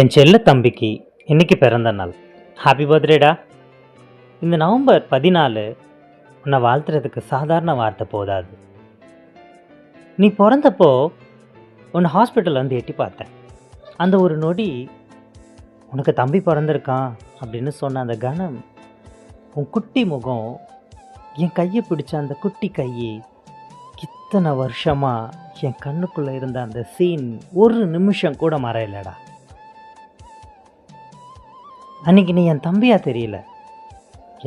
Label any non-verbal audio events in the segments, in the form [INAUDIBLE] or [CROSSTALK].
என் செல்ல தம்பிக்கு இன்னைக்கு பிறந்த நாள். ஹாப்பி பர்த்டேடா இந்த நவம்பர் பதினாலு உன்னை வாழ்த்துறதுக்கு சாதாரண வார்த்தை போதாது. நீ பிறந்தப்போ உன்னை ஹாஸ்பிட்டல் வந்து எட்டி பார்த்தேன். அந்த ஒரு நொடி உனக்கு தம்பி பிறந்திருக்கான் அப்படின்னு சொன்ன அந்த கணம் உன் குட்டி முகம் என் கையை பிடிச்ச அந்த குட்டி கையை இத்தனை வருஷமாக என் கண்ணுக்குள்ளே இருந்த அந்த சீன் ஒரு நிமிஷம் கூட மறையலடா. அன்றைக்கி நீ என் தம்பியாக தெரியல.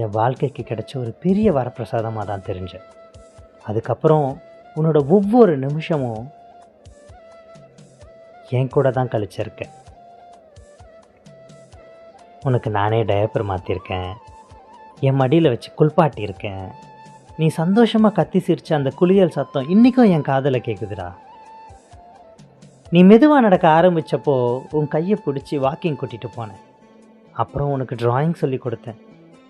என் வாழ்க்கைக்கு கிடைச்ச ஒரு பெரிய வரப்பிரசாதமாக தான் தெரிஞ்ச அதுக்கப்புறம் உன்னோட ஒவ்வொரு நிமிஷமும் என் கூட தான் கழிச்சிருக்கேன். உனக்கு நானே டயப்பர் மாற்றிருக்கேன் என் மடியில் வச்சு குளிப்பாட்டியிருக்கேன். நீ சந்தோஷமாக கத்தி சிரிச்ச அந்த குளியல் சத்தம் இன்றைக்கும் என் காதில் கேட்குதுடா நீ மெதுவாக நடக்க ஆரம்பித்தப்போ உன் கையை பிடிச்சி வாக்கிங் கூட்டிகிட்டு போனேன். அப்புறம் உனக்கு ட்ராயிங் சொல்லி கொடுத்தேன்.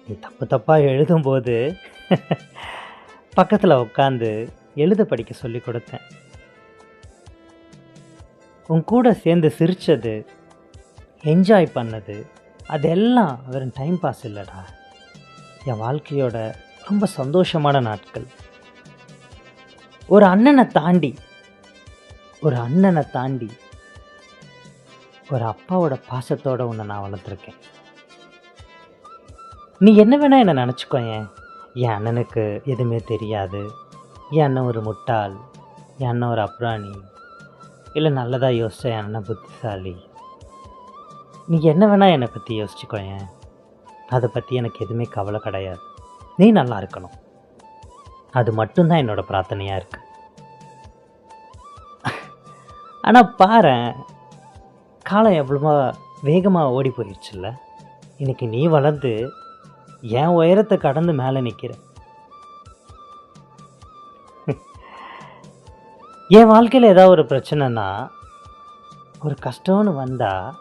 நீ தப்பு தப்பாக எழுதும்போது [LAUGHS] பக்கத்தில் உட்காந்து எழுத படிக்க சொல்லி கொடுத்தேன். உன் கூட சேர்ந்து சிரித்தது என்ஜாய் பண்ணது அதெல்லாம் வெறும் டைம் பாஸ் இல்லைடா. என் வாழ்க்கையோட ரொம்ப சந்தோஷமான நாட்கள். ஒரு அண்ணனை தாண்டி ஒரு அண்ணனை தாண்டி ஒரு அப்பாவோட பாசத்தோடு உன்னை நான் வளர்த்துருக்கேன். நீ என்ன வேணால் என்னை நினச்சிக்கோ ஏன்? என் அண்ணனுக்கு எதுவுமே தெரியாது. என் அண்ணன் ஒரு முட்டாள். என் அண்ணன் ஒரு அப்ராணி. இல்லை நல்லதாக யோசிச்ச என் அண்ணன் புத்திசாலி. நீ என்ன வேணால் என்னை பற்றி யோசிச்சுக்கோ ஏன்? அதை பற்றி எனக்கு எதுவுமே கவலை கிடையாது. நீ நல்லா இருக்கணும். அது மட்டும்தான் என்னோடய பிரார்த்தனையாக இருக்கு. ஆனால் பாரேன் காலம் எவ்வளோமா வேகமாக ஓடி போயிடுச்சுல்ல. இன்றைக்கி நீ வளர்ந்து என் உயரத்தை கடந்து மேலே நிற்கிறேன் என் வாழ்க்கையில் ஏதாவது ஒரு பிரச்சனைனா ஒரு கஷ்டம்னு வந்தால்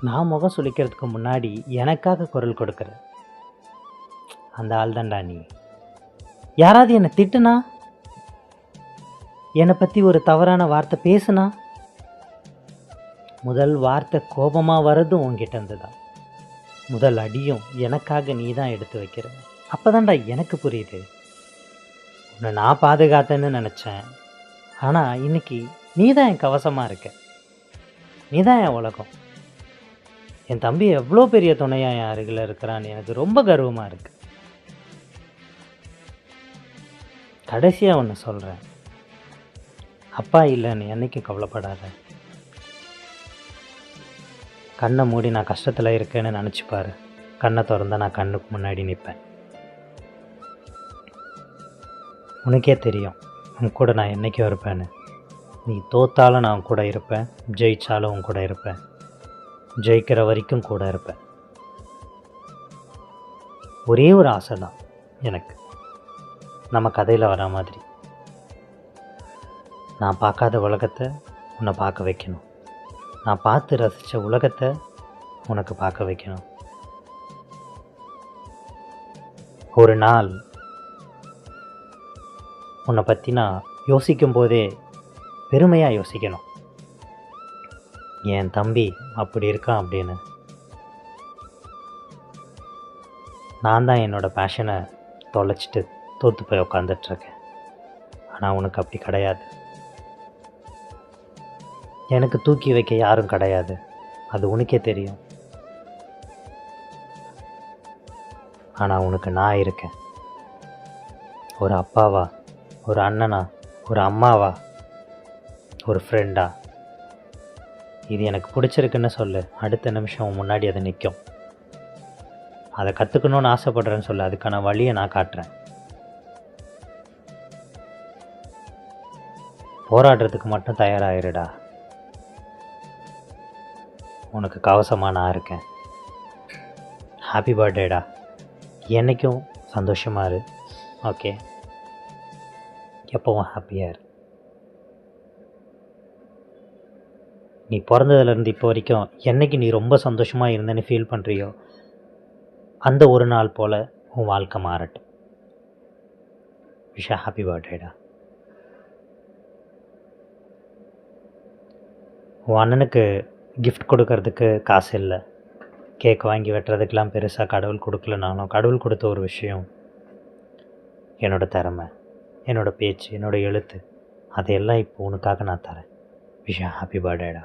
நான் முகம் சுளிக்கிறதுக்கு முன்னாடி எனக்காக குரல் கொடுக்குற. அந்த ஆள் தான்டா நீ. யாராவது என்னை திட்டுனா? என்னை பற்றி ஒரு தவறான வார்த்தை பேசுனா? முதல் வார்த்தை கோபமாக வர்றதும் உங்ககிட்ட இருந்து தான் முதல் அடியும் எனக்காக நீ தான் எடுத்து வைக்கிற. அப்போ தான்டா எனக்கு புரியுது. உன்னை நான் பாதுகாத்தேன்னு நினச்சேன். ஆனால் இன்னைக்கு நீ தான் என் கவசமாக இருக்க. நீ தான் என் உலகம். என் தம்பி எவ்வளோ பெரிய துணையாக என் அருகில் இருக்கிறான்னு எனக்கு ரொம்ப கர்வமாக இருக்கு. கடைசியாக ஒன்று சொல்கிறேன் அப்பா இல்லைன்னு என்னைக்கும் கவலைப்படாத. கண்ணை மூடி நான் கஷ்டத்தில் இருக்கேன்னு நினச்சிப்பார். கண்ணை திறந்தால் நான் கண்ணுக்கு முன்னாடி நிற்பேன் உனக்கே தெரியும் உன் கூட நான் என்றைக்கும் இருப்பேன்னு. நீ தோத்தாலும் நான் உன் கூட இருப்பேன் ஜெயிச்சாலும் உன் கூட இருப்பேன். ஜெயிக்கிற வரைக்கும் கூட இருப்பேன். ஒரே ஒரு ஆசை தான் எனக்கு. நம்ம கதையில் வர மாதிரி. நான் பார்க்காத உலகத்தை உன்னை பார்க்க வைக்கணும். நான் பார்த்து ரசித்த உலகத்தை உனக்கு பார்க்க வைக்கணும். ஒரு நாள் உன்னை பற்றி நான் யோசிக்கும் போதே பெருமையாக யோசிக்கணும். என் தம்பி அப்படி இருக்கான் அப்படின்னு. நான் தான் என்னோடய பேஷனை தொலைச்சிட்டு தோற்று போய் உட்காந்துட்ருக்கேன் ஆனால் உனக்கு அப்படி கிடையாது. எனக்கு தூக்கி வைக்க யாரும் கிடையாது. அது உனக்கே தெரியும். ஆனால் உனக்கு நான் இருக்கேன். ஒரு அப்பாவா ஒரு அண்ணனா ஒரு அம்மாவா ஒரு ஃப்ரெண்டா இது எனக்கு பிடிச்சிருக்குன்னு சொல்லு. அடுத்த நிமிஷம் முன்னாடி அது நிற்கும் அதை கற்றுக்கணுன்னு ஆசைப்படுறேன்னு சொல்லு. அதுக்கான வழியை நான் காட்டுறேன். போராடுறதுக்கு மட்டும் தயாராகிருடா உனக்கு கவசமாக நான் இருக்கேன். ஹாப்பி பர்த்டேடா என்றைக்கும் சந்தோஷமாக இரு. ஓகே எப்போவும் ஹாப்பியாக இரு. நீ பிறந்ததுலேருந்து இப்போ வரைக்கும் என்னைக்கு நீ ரொம்ப சந்தோஷமாக இருந்தேன்னு ஃபீல் பண்ணுறியோ அந்த ஒரு நாள் போல் உன் வாழ்க்கை மாறட்டும். விஷா ஹாப்பி பர்த்டேடா உன் அண்ணனுக்கு கிஃப்ட் கொடுக்கறதுக்கு காசு இல்லை. கேக் வாங்கி வெட்டுறதுக்கெலாம் பெருசாக கடவுள் கொடுக்கலனாலும் கடவுள் கொடுத்த ஒரு விஷயம் என்னோடய திறமை என்னோடய பேச்சு என்னோடய எழுத்து அதையெல்லாம் இப்போ உனக்காக நான் தரேன். விஷயம் ஹாப்பி பர்த்டேடா